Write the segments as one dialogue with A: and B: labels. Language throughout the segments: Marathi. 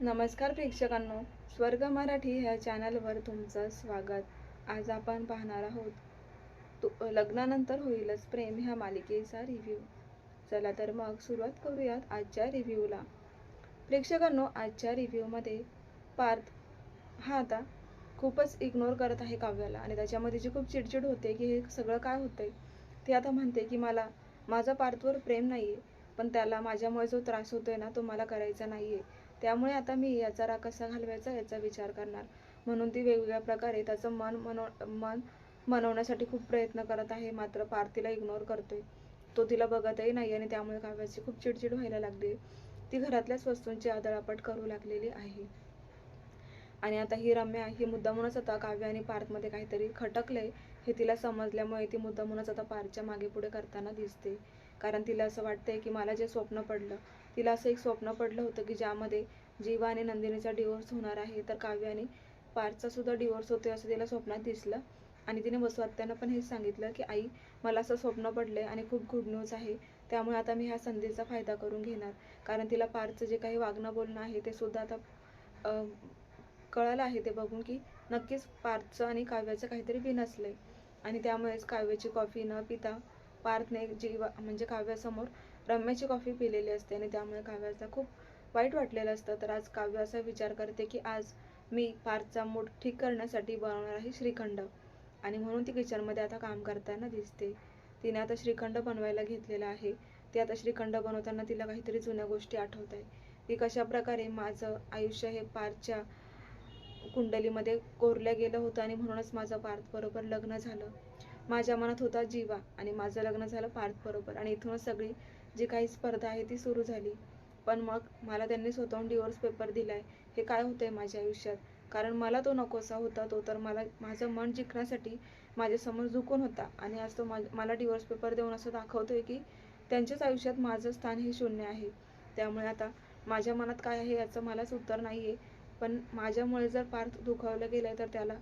A: नमस्कार प्रेक्षकांनो स्वर्ग मराठी ह्या चॅनलवर तुमचं स्वागत. आज आपण पाहणार आहोत तु लग्नानंतर होईलच प्रेम ह्या मालिकेचा रिव्ह्यू चला तर मग सुरुवात करूयात आजच्या रिव्ह्यूला प्रेक्षकांनो आजच्या रिव्ह्यूमध्ये पार्थ हा आता खूपच इग्नोर करत आहे काव्याला आणि त्याच्यामध्ये जी खूप चिडचिड होते की हे सगळं काय होतंय ते आता म्हणते की मला माझा पार्थवर प्रेम नाही आहे पण त्याला माझ्यामुळे जो त्रास होतोय ना तो मला करायचा नाही आहे त्यामुळे आता मी याचा राग कसा घालवायचा याचा विचार करणार. म्हणून ती वेगवेगळ्या प्रकारे त्याचं मन मनो मन मनवण्यासाठी खूप प्रयत्न करत आहे. मात्र पार तिला इग्नोर करतोय. तो तिला बघतही नाही आणि त्यामुळे काव्याची खूप चिडचिड व्हायला लागली. ती घरातल्याच वस्तूंची आदळापट करू लागलेली आहे. आणि आता ही रम्या ही मुद्दामूनच आता काव्य आणि पार्थमध्ये काहीतरी खटकलंय हे तिला समजल्यामुळे ती मुद्दामूनच आता पार्थच्या मागे पुढे करताना दिसते. कारण तिला असं वाटतंय की मला जे स्वप्न पडलं तिला असं एक स्वप्न पडलं होतं की ज्यामध्ये जीवा आणि नंदिनीचा डिवोर्स होणार आहे तर काव्य आणि पार्थचा सुद्धा डिवोर्स होतोय असं तिला स्वप्नात दिसलं. आणि तिने वसुहत्यांना पण हेच सांगितलं की आई मला असं स्वप्न पडलंय आणि खूप गुड न्यूज आहे. त्यामुळे आता मी ह्या संधीचा फायदा करून घेणार. कारण तिला पार्थचं जे काही वागणं बोलणं आहे ते सुद्धा आता कळालं आहे ते बघून की नक्कीच पार्थचं आणि काव्याचं काहीतरी बिनसलंय. आणि त्यामुळेच काव्याची कॉफी न पिता पार्थने जीवा म्हणजे काव्यासमोर रम्याची कॉफी पिलेली असते आणि त्यामुळे काव्याचा खूप वाईट वाटलेलं असतं. तर आज काव्य असा विचार करते की आज मी पार्थचा मूड ठीक करण्यासाठी बनवणार आहे श्रीखंड. आणि म्हणून ती किचनमध्ये आता काम करताना दिसते. तिने आता श्रीखंड बनवायला घेतलेला आहे. ती आता श्रीखंड बनवताना तिला काहीतरी जुन्या गोष्टी आठवत आहे की कशा प्रकारे माझं आयुष्य हे पार्थच्या कुंडलीमध्ये कोरलं गेलं होतं आणि म्हणूनच माझं पार्थ बरोबर लग्न झालं. माझ्या मनात होता जीवा आणि माझं लग्न झालं पार्थ बरोबर. आणि इथूनच सगळी जी काही स्पर्धा आहे ती सुरू झाली. पण मग मला त्यांनी स्वतःहून डिवोर्स पेपर दिलाय. हे काय होतंय माझ्या आयुष्यात? कारण मला तो नकोसा होता तो तर मला माझं मन जिंकण्यासाठी माझ्यासमोर झुकून होता. आणि आज तो मा मला डिवोर्स पेपर देऊन असं दाखवतोय की त्यांच्याच आयुष्यात माझं स्थान हे शून्य आहे. त्यामुळे आता माझ्या मनात काय आहे याचं मलाच उत्तर नाही आहे पण माझ्यामुळे जर पार्थ दुखावलं गेलं तर त्याला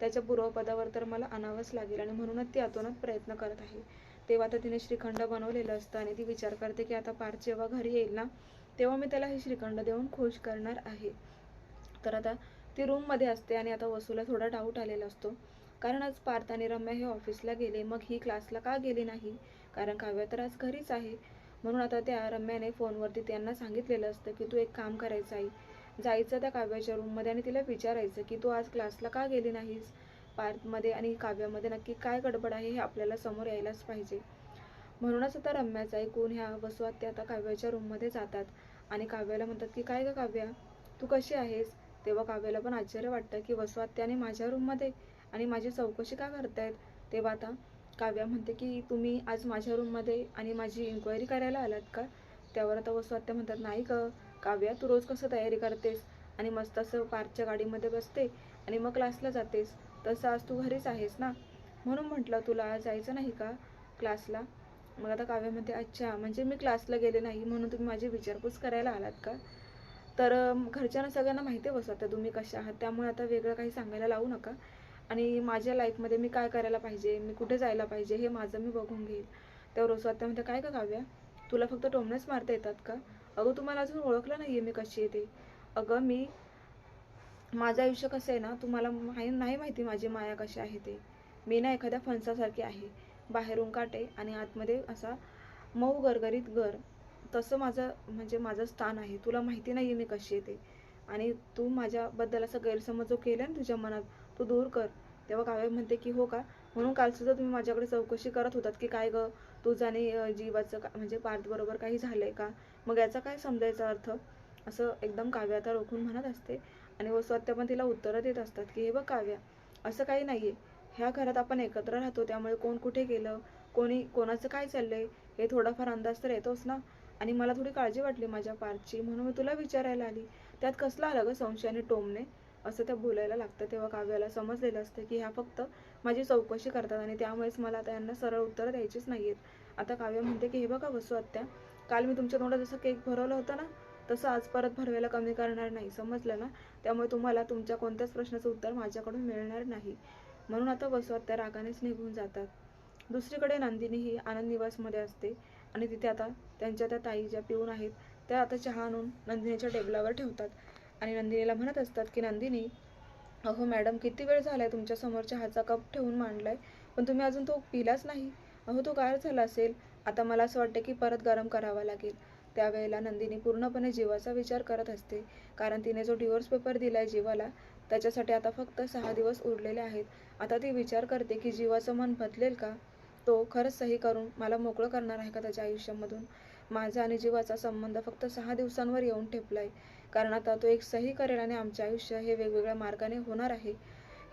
A: त्याच्या पूर्वपदावर तर मला आणावंच लागेल आणि म्हणूनच ती आतोनात प्रयत्न करत आहे. तेव्हा तर तिने श्रीखंड बनवलेलं असतं आणि ती विचार करते की आता पार्थ जेव्हा घरी येईल ना तेव्हा मी त्याला हे श्रीखंड देऊन खुश करणार आहे. तर आता ती रूममध्ये असते आणि आता वसूला थोडा डाऊट आलेला असतो. कारण आज पार्थ आणि रम्या हे ऑफिसला गेले मग ही क्लासला का गेली नाही? कारण काव्य तर आज घरीच आहे. म्हणून आता त्या रम्याने फोनवरती त्यांना सांगितलेलं असतं की तू एक काम करायचं आई. जायचं त्या काव्याच्या रूममध्ये आणि तिला विचारायचं की तू आज क्लासला का गेली नाहीस? पार्थमध्ये आणि काव्यामध्ये नक्की काय गडबड आहे हे आपल्याला समोर यायलाच पाहिजे. म्हणूनच आता रम्याचं ऐकून ह्या वसुआत त्या आता काव्याच्या रूममध्ये जातात. आणि काव्याला म्हणतात की काय ग काव्या? तू कशी आहेस? तेव्हा काव्याला पण आश्चर्य वाटतं की वसुआत्याने माझ्या रूममध्ये आणि माझी चौकशी का करतायत? तेव्हा आता काव्या म्हणते की तुम्ही आज माझ्या रूममध्ये आणि माझी इन्क्वायरी करायला आलात का? त्यावर आता वसुआत्या म्हणतात नाही गं काव्या तू रोज कसं तयारी करतेस? आणि मस्त असं पार्कच्या गाडीमध्ये बसते आणि मग क्लासला जातेस. तसं आज तू घरीच आहेस ना? म्हणून म्हटलं तुला आज जायचं नाही का क्लासला? मग आता काव्य म्हणते अच्छा म्हणजे मी क्लासला गेले नाही म्हणून तुम्ही माझी विचारपूस करायला आलात का? तर घरच्यांना सगळ्यांना माहिती आहे बसू आता तुम्ही कशा आहात त्यामुळे आता वेगळं काही सांगायला लावू नका. आणि माझ्या लाईफमध्ये मी काय करायला पाहिजे मी कुठे जायला पाहिजे हे माझं मी बघून घेईल. तेव्हा रोसू आता म्हणते काय का काव्या तुला फक्त टोमणेच मारता येतात का? अगं तुम्हाला अजून ओळखलं नाही आहे मी कशी आहे ते. अगं मी माझं आयुष्य कसं आहे ना तुम्हाला माही नाही माहिती माझी माया कशी आहे ते. मी ना एखाद्या फणसासारखी आहे. बाहेरून काटे आणि आतमध्ये असा मऊ गरगरीत गर तसं माझं म्हणजे माझं स्थान आहे. तुला माहिती नाही आहे मी कशी आहे ते. आणि तू माझ्याबद्दल असा गैरसमज जो केला ना तुझ्या मनात तो दूर कर. तेव्हा काव्य म्हणते की हो का? म्हणून काल सुद्धा तुम्ही माझ्याकडे चौकशी करत होतात की काय ग? तुझं आणि जीवाचं का म्हणजे पार्थ बरोबर काही झालंय का? मग याचा काय समजायचा अर्थ? असं एकदम काव्य आता रोखून म्हणत असते. आणि वसुहत्या पण तिला उत्तरं देत असतात की हे बघ काव्या असं काही नाहीये. ह्या घरात आपण एकत्र राहतो त्यामुळे कोण कुठे गेलं? कोणी कोणाचं काय चाललंय? हे थोडाफार अंदाज तर येतोच ना? आणि मला थोडी काळजी वाटली माझ्या पार्थची म्हणून मी तुला विचारायला आली. त्यात कसला आलं ग संशय आणि असं त्या बोलायला लागतं तेव्हा काव्याला समजलेलं असतं की ह्या फक्त माझी चौकशी करतात आणि त्यामुळेच मला आता यांना सरळ उत्तरं द्यायचीच नाही आहेत आता काव्य म्हणते की हे बघा वसू आत्या. काल मी तुमच्या तोंडात जसं केक भरवलं होतं ना तसं आज परत भरवायला कमी करणार नाही समजलं ना? त्यामुळे तुम्हाला तुमच्या कोणत्याच प्रश्नाचं उत्तर माझ्याकडून मिळणार नाही. म्हणून आता बसवत त्या रागानेच निघून जातात. दुसरीकडे नंदिनी ही आनंद निवासमध्ये असते आणि तिथे आता त्यांच्या त्या ताई ज्या पिऊन आहेत त्या आता चहा आणून नंदिनीच्या टेबलावर ठेवतात. आणि नंदिनीला म्हणत असतात की नंदिनी अहो मॅडम किती वेळ झालाय तुमच्यासमोर चहाचा कप ठेवून मांडलाय? पण तुम्ही अजून तो पिलाच नाही. अहो तो गार झाला असेल. आता मला असं वाटतं की परत गरम करावा लागेल. त्यावेळेला नंदिनी पूर्णपणे जीवाचा विचार करत असते. कारण तिने जो डिवोर्स पेपर दिलाय जीवाला त्याच्यासाठी आता फक्त सहा दिवस उरलेले आहेत. आता ती विचार करते की जीवाचं मन बदलेल का? तो खरंच सही करून मला मोकळं करणार आहे का त्याच्या आयुष्यामधून? माझा आणि जीवाचा संबंध फक्त सहा दिवसांवर येऊन ठेपलाय. कारण आता तो एक सही करेल आणि आमचे आयुष्य हे वेगवेगळ्या मार्गाने होणार आहे.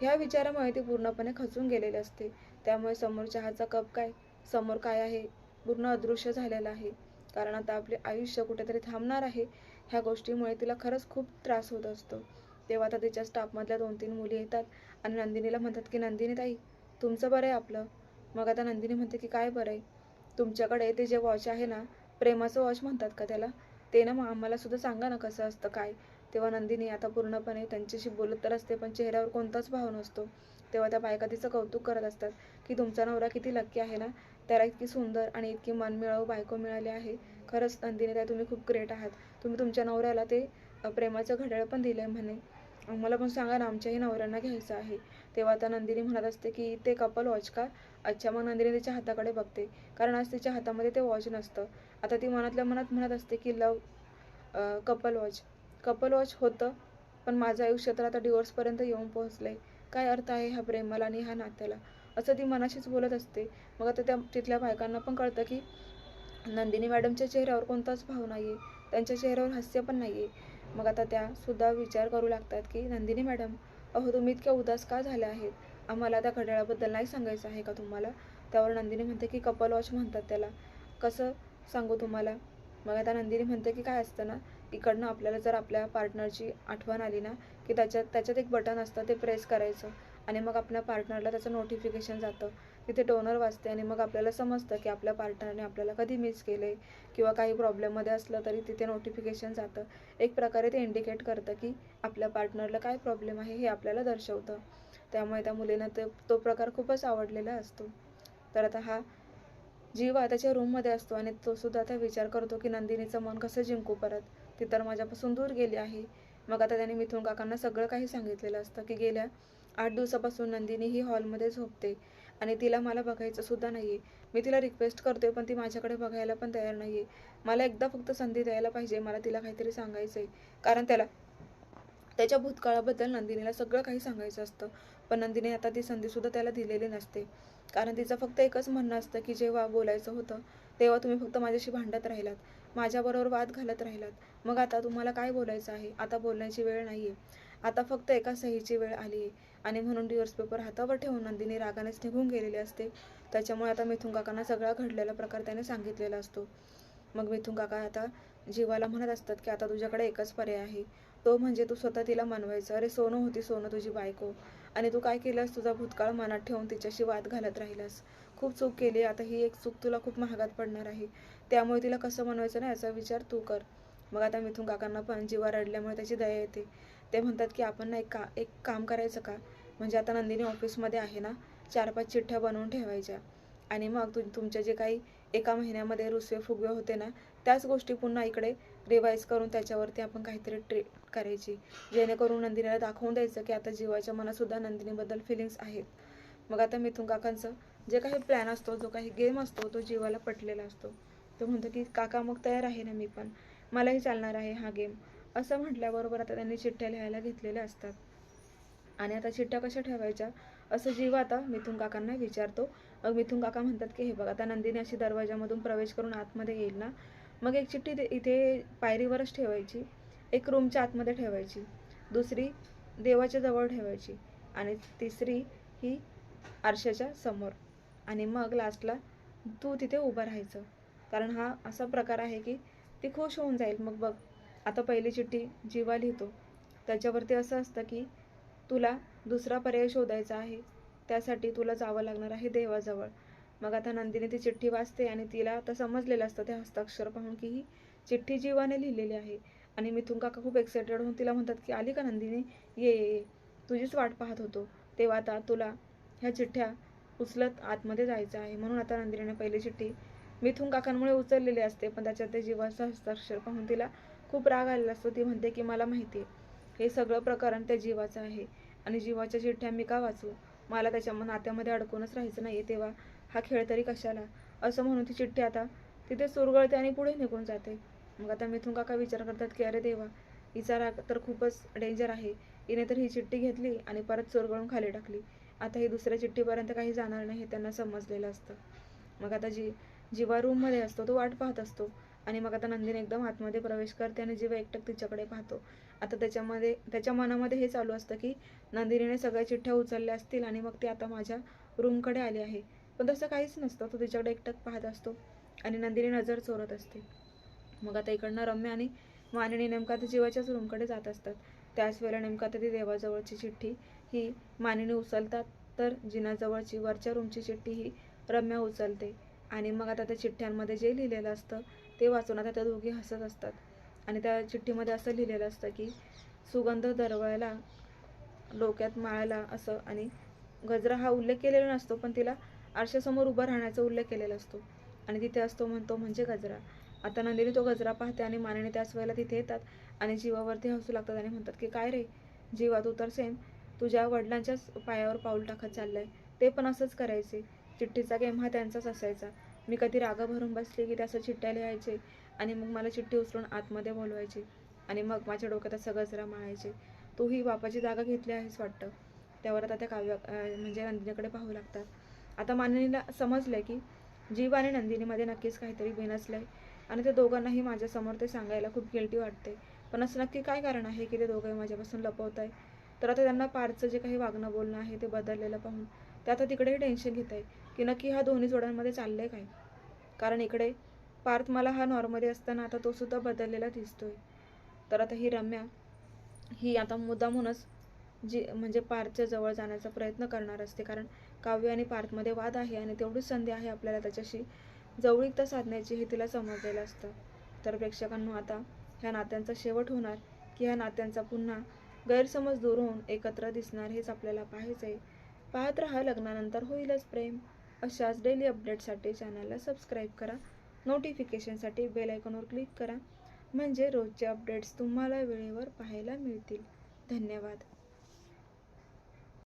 A: ह्या विचारामुळे ती पूर्णपणे खचून गेलेली असते. त्यामुळे समोर चहाचा कप काय? समोर काय आहे? पूर्ण अदृश्य झालेलं आहे. कारण आता आपले आयुष्य कुठेतरी थांबणार आहे ह्या गोष्टीमुळे तिला खरंच खूप त्रास होत असतो. तेव्हा आता तिच्या स्टाफमधल्या दोन तीन मुली येतात आणि नंदिनीला म्हणतात की नंदिनी ताई तुमचं बरं आहे आपलं? मग आता नंदिनी म्हणते की काय बरं आहे? तुमच्याकडे ते जे वॉच आहे ना प्रेमाचं वॉच म्हणतात का त्याला? ते ना मग आम्हाला सुद्धा सांगा ना कसं असतं काय? तेव्हा नंदिनी आता पूर्णपणे त्यांच्याशी बोलत तर असते पण चेहऱ्यावर कोणताच भाव नसतो. तेव्हा त्या बायका तिचं कौतुक करत असतात की तुमचा नवरा किती लक्की आहे ना? त्याला इतकी सुंदर आणि इतकी मनमिळावू बायको मिळाली आहे. खरंच नंदिनी ताई तुम्ही खूप ग्रेट आहात. तुम्ही तुमच्या नवऱ्याला ते प्रेमाचं घड्याळ पण दिलं आहे म्हणे. मला पण सांगा ना आमच्याही नवऱ्यांना घ्यायचं आहे. तेव्हा आता नंदिनी म्हणत असते की ते कपल वॉच का? अच्छा मग नंदिनी तिच्या हाताकडे बघते. कारण आज तिच्या हातामध्ये ते वॉच नसतं. आता ती मनातल्या मनात म्हणत असते की love couple watch couple watch होतं पण माझं आयुष्य तर आता डिवोर्सपर्यंत येऊन पोहोचलंय. काय अर्थ आहे ह्या प्रेमाला आणि ह्या नात्याला? असं ती मनाशीच बोलत असते. मग आता त्या तिथल्या बायकांना पण कळतं की नंदिनी मॅडमच्या चेहऱ्यावर कोणताच भाव नाही आहे त्यांच्या चेहऱ्यावर हास्य पण नाही आहे मग आता त्या सुद्धा विचार करू लागतात की नंदिनी मॅडम अहो तुम्ही इतक्या उदास का झाल्या आहेत? आम्हाला त्या घड्याळाबद्दल नाही सांगायचं आहे का तुम्हाला? त्यावर नंदिनी म्हणते की कपल वॉच म्हणतात त्याला. कसं? सांगू तुम्हाला. मग आता नंदिनी म्हणते की काय असतं ना इकडनं आपल्याला जर आपल्या पार्टनरची आठवण आली ना की त्याच्यात त्याच्यात एक बटन असतं ते प्रेस करायचं. आणि मग आपल्या पार्टनरला त्याचं नोटिफिकेशन जातं. तिथे टोनर वाजते आणि मग आपल्याला समजतं की आपल्या पार्टनरने आपल्याला कधी मिस केलं आहे किंवा काही प्रॉब्लेममध्ये असलं तरी तिथे नोटिफिकेशन जातं. एक प्रकारे ते इंडिकेट करतं की आपल्या पार्टनरला काय प्रॉब्लेम आहे हे आपल्याला दर्शवतं. त्यामुळे त्या मुलीनं ते तो प्रकार खूपच आवडलेला असतो. तर आता हा जीवा त्याच्या रूममध्ये असतो आणि तो सुद्धा त्या विचार करतो की नंदिनीचं मन कसं जिंकू परत. ती तर माझ्यापासून दूर गेली आहे. मग आता त्याने मिथून काकांना सगळं काही सांगितलेलं असतं की गेल्या आठ दिवसापासून नंदिनी ही हॉलमध्ये झोपते आणि तिला मला बघायचं सुद्धा नाही आहे मी तिला रिक्वेस्ट करतोय पण ती माझ्याकडे बघायला पण तयार नाही आहे मला एकदा फक्त संधी द्यायला पाहिजे मला तिला काहीतरी सांगायचं आहे कारण त्याला त्याच्या भूतकाळाबद्दल नंदिनीला सगळं काही सांगायचं असतं. पण नंदिनी आता ती संधीसुद्धा त्याला दिलेली नसते. कारण तिचं फक्त एकच म्हणणं असतं की जेव्हा बोलायचं होतं तेव्हा तुम्ही फक्त माझ्याशी भांडत राहिलात. माझ्याबरोबर वाद घालत राहिलात. मग आता तुम्हाला काय बोलायचं आहे? आता बोलण्याची वेळ नाही आहे आता फक्त एका सहीची वेळ आली आहे आणि म्हणून डिवोर्स पेपर हातावर ठेवून नंदिनी रागानेच निघून गेलेली असते. त्याच्यामुळे आता मिथून काकांना सगळा घडलेला प्रकार त्याने सांगितलेला असतो. मग मिथून काका आता जीवाला म्हणत असतात की आता तुझ्याकडे एकच पर्याय आहे. तो म्हणजे तू स्वतः तिला मानवायचं. अरे सोनं होती सोनं तुझी बायको. आणि तू काय केलंस? तुझा भूतकाळ मनात ठेवून तिच्याशी वाद घालत राहिलास. खूप चूक केली. आता ही एक चूक तुला खूप महागात पडणार आहे. त्यामुळे तिला कसं मनवायचं ना याचा विचार तू कर. मग आता मिथून काकांना पण जीवा रडल्यामुळे त्याची दया येते. ते म्हणतात की आपण ना एक का एक काम करायचं का? म्हणजे आता नंदिनी ऑफिसमध्ये आहे ना चार पाच चिठ्ठ्या बनवून ठेवायच्या. आणि मग तु तुमचे जे काही एका महिन्यामध्ये रुसवे फुगवे होते ना त्याच गोष्टी पुन्हा इकडे रिवाईज करून त्याच्यावरती आपण काहीतरी ट्रे करायची. जेणेकरून नंदिनीला दाखवून द्यायचं की आता जीवाच्या मनातसुद्धा नंदिनीबद्दल फिलिंग्स आहेत. मग आता मिथून काकांचं जे काही प्लॅन असतो जो काही गेम असतो तो जीवाला पटलेला असतो. तो म्हणतो की काका मग तयार आहे ना मी पण. मलाही चालणार आहे हा गेम असं म्हटल्याबरोबर आता त्यांनी चिठ्ठ्या लिहायला घेतलेल्या असतात. आणि आता चिठ्ठ्या कशा ठेवायच्या? असं जीव आता मिथून काकांना विचारतो. मग मिथून काका म्हणतात की हे बघ आता नंदिनी अशी दरवाजामधून प्रवेश करून आतमध्ये येईल ना? मग एक चिठ्ठी ते- इथे पायरीवरच ठेवायची. एक रूमच्या आतमध्ये ठेवायची. दुसरी देवाच्या जवळ ठेवायची. आणि तिसरी ही आरशाच्या समोर. आणि मग लास्टला तू तिथे उभं राहायचं. कारण हा असा प्रकार आहे की ती खुश होऊन जाईल. मग बघ आता पहिली चिठ्ठी जीवा लिहितो. त्याच्यावरती असं असतं की तुला दुसरा पर्याय शोधायचा आहे. त्यासाठी तुला जावं लागणार आहे देवाजवळ. मग आता नंदिनी ती चिठ्ठी वाचते आणि तिला आता समजलेलं असतं. ते हस्ताक्षर पाहून की ही चिठ्ठी जीवाने लिहिलेली आहे. आणि मिथुन काका खूप एक्सायटेड होऊन तिला म्हणतात की आली का नंदिनी? ये ये ये. तुझीच वाट पाहत होतो. तेव्हा आता तुला ह्या चिठ्ठ्या उचलत आतमध्ये जायचं आहे. म्हणून आता नंदिनीने पहिली चिठ्ठी मिथून काकांमुळे उचललेली असते पण त्याच्यात ते जीवाचं हस्ताक्षर पाहून तिला खूप राग आलेला असतो. ती म्हणते की मला माहिती आहे. हे सगळं प्रकरण त्या जीवाचं आहे आणि जीवाच्या चिठ्ठ्या मी का वाचू? मला त्याच्या नात्यामध्ये अडकूनच राहायचं नाही तेव्हा हा खेळ तरी कशाला? असं म्हणून ती चिठ्ठी आता तिथे सुरगळते आणि पुढे निघून जाते. मग आता मिथून काका विचार करतात की अरे देवा हिचा राग तर खूपच डेंजर आहे. हिने तर ही चिठ्ठी घेतली आणि परत चोरगळून खाली टाकली. आता ही दुसऱ्या चिठ्ठीपर्यंत काही जाणार नाही हे त्यांना समजलेलं असतं. मग आता जी जीवा रूममध्ये असतो तो वाट पाहत असतो. आणि मग आता नंदिनी एकदम आतमध्ये प्रवेश करते आणि जीवा एकटक तिच्याकडे पाहतो. आता त्याच्यामध्ये त्याच्या मनामध्ये हे चालू असतं की नंदिनीने सगळ्या चिठ्ठ्या उचलल्या असतील आणि मग ती आता माझ्या रूमकडे आली आहे. पण तसं काहीच नसतं. तो तिच्याकडे एकटक पाहत असतो आणि नंदिनी नजर चोरत असते. मग आता इकडनं रम्य आणि मानिनी नेमका ते जीवाच्याच रूमकडे जात असतात. त्याच वेळेला नेमका आता ती देवाजवळची चिठ्ठी ही मानिनी उचलतात तर जिनाजवळची वरच्या रूमची चिठ्ठी ही रम्या उचलते. आणि मग आता त्या चिठ्ठ्यांमध्ये जे लिहिलेलं असतं ते वाचून आता त्या दोघी हसत असतात. आणि त्या चिठ्ठीमध्ये असं लिहिलेलं असतं की सुगंध दरवळायला डोक्यात माळायला असं. आणि गजरा हा उल्लेख केलेला नसतो पण तिला आरशासमोर उभं राहण्याचा उल्लेख केलेला असतो. आणि तिथे असतो म्हणतो म्हणजे गजरा. आता नंदिनी तो गजरा पाहते आणि मानेने त्याच वेळेला तिथे येतात आणि जीवावरती हसू लागतात आणि म्हणतात की काय रे? जीवा तू तर सेम तुझ्या वडिलांच्याच पायावर पाऊल टाकत चाललंय. ते पण असंच करायचे. चिठ्ठीचा गेम हा त्यांचाच असायचा. मी कधी रागा भरून बसली की त्याचं चिठ्ठ्या लिहायचे आणि मग मला चिठ्ठी उचलून आतमध्ये बोलवायचे आणि मग माझ्या डोक्यात असं गजरा माळायचे. तू ही बापाची जागा घेतली आहेस वाटतं. त्यावर आता त्या काव्य म्हणजे नंदिनीकडे पाहू लागतात. आता माननीला समजलंय की जीव आणि नंदिनीमध्ये नक्कीच काहीतरी बिनसलंय. आणि ते दोघांनाही माझ्यासमोर ते सांगायला खूप गिल्टी वाटते. पण असं नक्की काय कारण आहे की ते दोघंही माझ्यापासून लपवत आहे तर आता त्यांना पारचं जे काही वागणं बोलणं आहे ते बदललेलं पाहून ते आता तिकडेही टेन्शन घेत आहे की नक्की हा दोन्ही जोड्यांमध्ये चाललंय काय? कारण इकडे पार्थ मला हा नॉर्मली असताना आता तो सुद्धा बदललेला दिसतोय. तर आता ही रम्या ही आता मुद्दामहूनच जी म्हणजे पार्थच्या जवळ जाण्याचा प्रयत्न करणार असते. कारण काव्य आणि पार्थमध्ये वाद आहे आणि तेवढीच संधी आहे आपल्याला त्याच्याशी. जवळीकता साधण्याची हे तिला समजलेलं असतं. तर प्रेक्षकांनो आता ह्या नात्यांचा शेवट होणार की ह्या नात्यांचा पुन्हा गैरसमज दूर होऊन एकत्र दिसणार हेच आपल्याला पाहायचं आहे पाहत राहा लग्नानंतर होईलच प्रेम. अशाच डेली अपडेटसाठी चॅनलला सबस्क्राईब करा. नोटिफिकेशनसाठी बेल आयकॉनवर क्लिक करा. म्हणजे रोजचे अपडेट्स तुम्हाला वेळेवर पाहायला मिळतील. धन्यवाद.